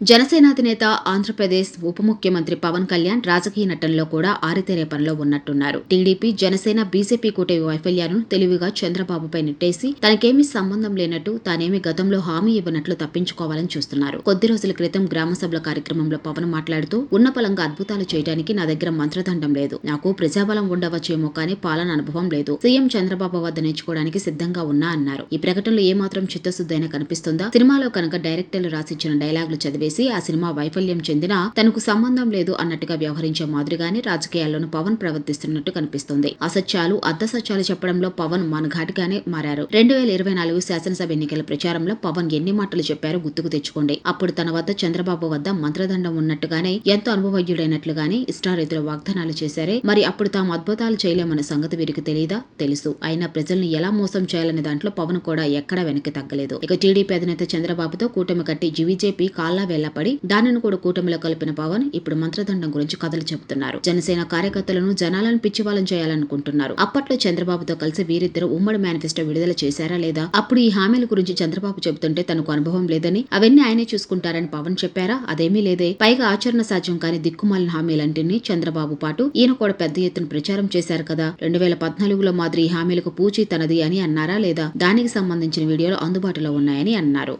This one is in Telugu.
జనసేనాధినేత ఆంధ్రప్రదేశ్ ఉప ముఖ్యమంత్రి పవన్ కళ్యాణ్ రాజకీయ నటనలో కూడా ఆరితేరే పనిలో ఉన్నట్టున్నారు. టీడీపీ జనసేన బీజేపీ కూటమి వైఫల్యాలను తెలివిగా చంద్రబాబుపై నెట్టేసి తనకేమీ సంబంధం లేనట్టు తానేమి గతంలో హామీ ఇవ్వనట్లు తప్పించుకోవాలని చూస్తున్నారు. కొద్ది రోజుల క్రితం గ్రామ సభల కార్యక్రమంలో పవన్ మాట్లాడుతూ ఉన్న పలంగా అద్భుతాలు చేయడానికి నా దగ్గర మంత్రదండం లేదు. నాకు ప్రజాబలం ఉండవచ్చేమో కానీ పాలన అనుభవం లేదు. సీఎం చంద్రబాబు వద్ద నేర్చుకోవడానికి సిద్ధంగా ఉన్నా అన్నారు. ఈ ప్రకటనలో ఏమాత్రం చిత్తశుద్ధైనా కనిపిస్తుందా? సినిమాలో కనుక డైరెక్టర్లు రాసిచ్చిన డైలాగులు చదివేసి ఆ సినిమా వైఫల్యం చెందినా తనకు సంబంధం లేదు అన్నట్టుగా వ్యవహరించే మాదిరిగానే రాజకీయాల్లోనూ పవన్ ప్రవర్తిస్తున్నట్టు కనిపిస్తుంది. అసత్యాలు అర్ధసత్యాలు చెప్పడంలో పవన్ మనఘాటిగానే మారారు. రెండు వేల ఇరవై నాలుగు శాసనసభ ఎన్నికల ప్రచారంలో పవన్ ఎన్ని మాటలు చెప్పారో గుర్తుకు తెచ్చుకోండి. అప్పుడు తన వద్ద చంద్రబాబు వద్ద మంత్రదండం ఉన్నట్టుగానే ఎంతో అనుభవజ్ఞుడైనట్లుగానే ఇష్టారీతిలో వాగ్దానాలు చేశారే. మరి అప్పుడు తాము అద్భుతాలు చేయలేమన్న సంగతి వీరికి తెలియదా తెలుసు. అయినా ప్రజల్ని ఎలా మోసం చేయాలనే దాంట్లో పవన్ కూడా ఎక్కడా వెనక్కి తగ్గలేదు. ఇక టీడీపీ అధినేత చంద్రబాబుతో కూటమి కట్టి జీవీజేపీ కాల్లా వెళ్ళపడి దానిని కూడా కూటమిలో కలిపిన పవన్ ఇప్పుడు మంత్రదండం గురించి కథలు చెబుతున్నారు. జనసేన కార్యకర్తలను జనాలను పిచ్చివాళ్ళం చేయాలనుకుంటున్నారు. అప్పట్లో చంద్రబాబుతో కలిసి వీరిద్దరు ఉమ్మడి మేనిఫెస్టో విడుదల చేశారా లేదా? అప్పుడు ఈ హామీల గురించి చంద్రబాబు చెబుతుంటే తనకు అనుభవం లేదని అవన్నీ ఆయనే చూసుకుంటారని పవన్ చెప్పారా? అదేమీ లేదే. పైగా ఆచరణ సాధ్యం కాని దిక్కుమాలిన హామీలంటిని చంద్రబాబు పాటు ఈయన కూడా పెద్ద ఎత్తున ప్రచారం చేశారు కదా. రెండు వేల పద్నాలుగులో మాదిరి ఈ హామీలకు పూచి తనది అని అన్నారా లేదా? దానికి సంబంధించిన వీడియోలు అందుబాటులో ఉన్నాయని అన్నారు.